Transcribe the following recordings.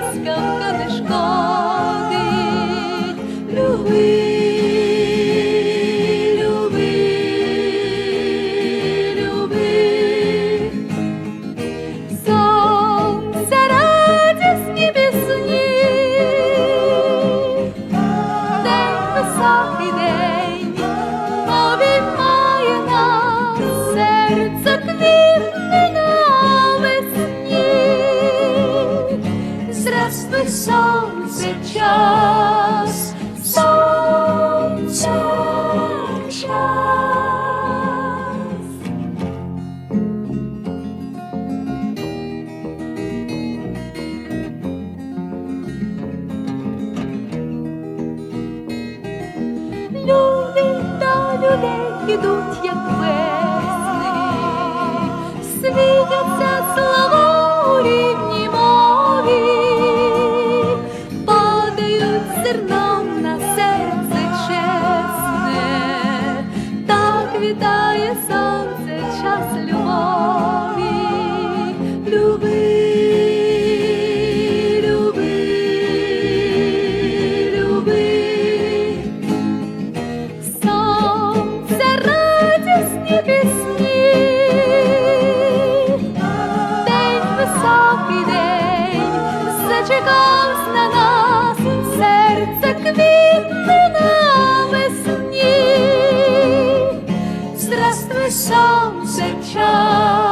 Francisco. The сонце час, сонце час. Люди до людей ідуть, як весни, світяться слова. свій день, на нас, серце квітне на весні, здравствуй сонце час.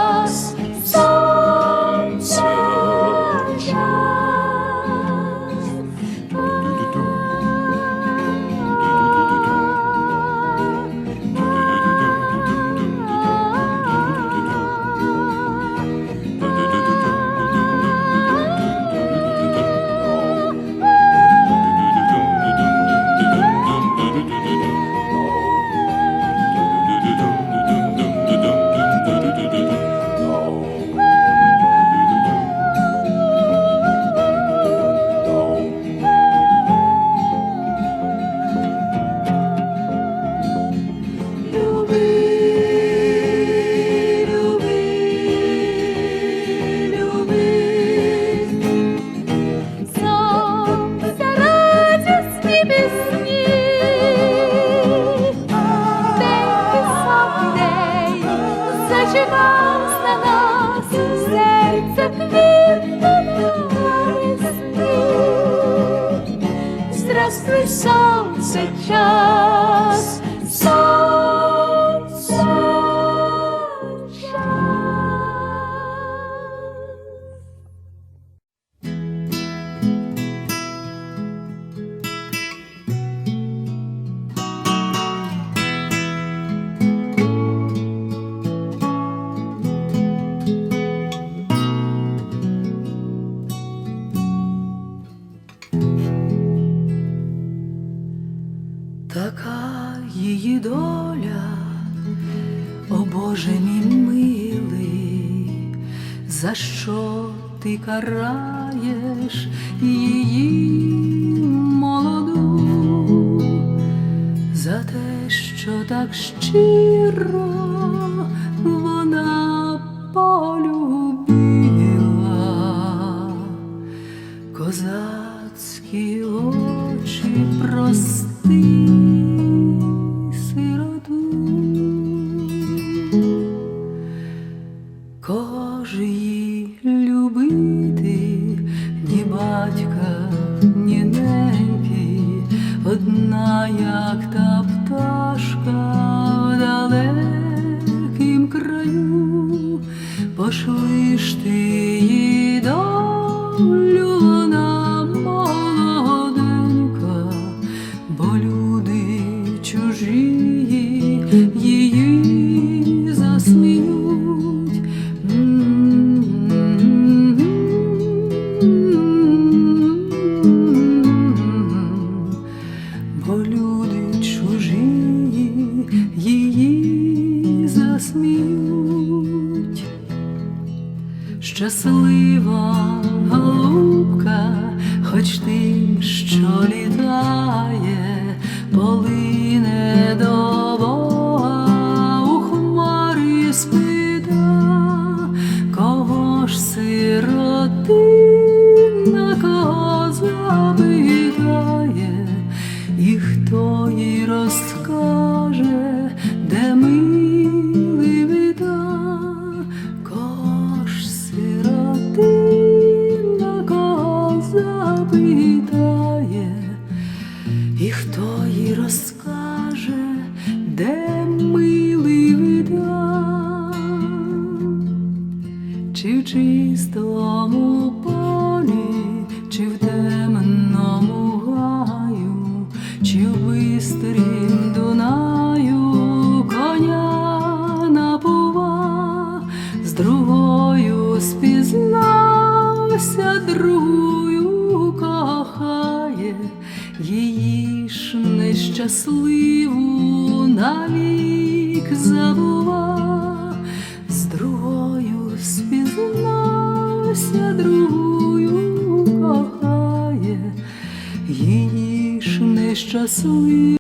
results are just За що ти караєш її молоду, за те, що так щиро. її засміють, щаслива голубка, хоч тим, що літає, болить. Де милий віддав, чи в чистому полі, чи в темному гаю, чи в бистрім Дунаю коня напува, з другою спізнався, другою кохає, її ж нещасливу навік забува, з другою спізнався, другою кохає, її ж нещасливу.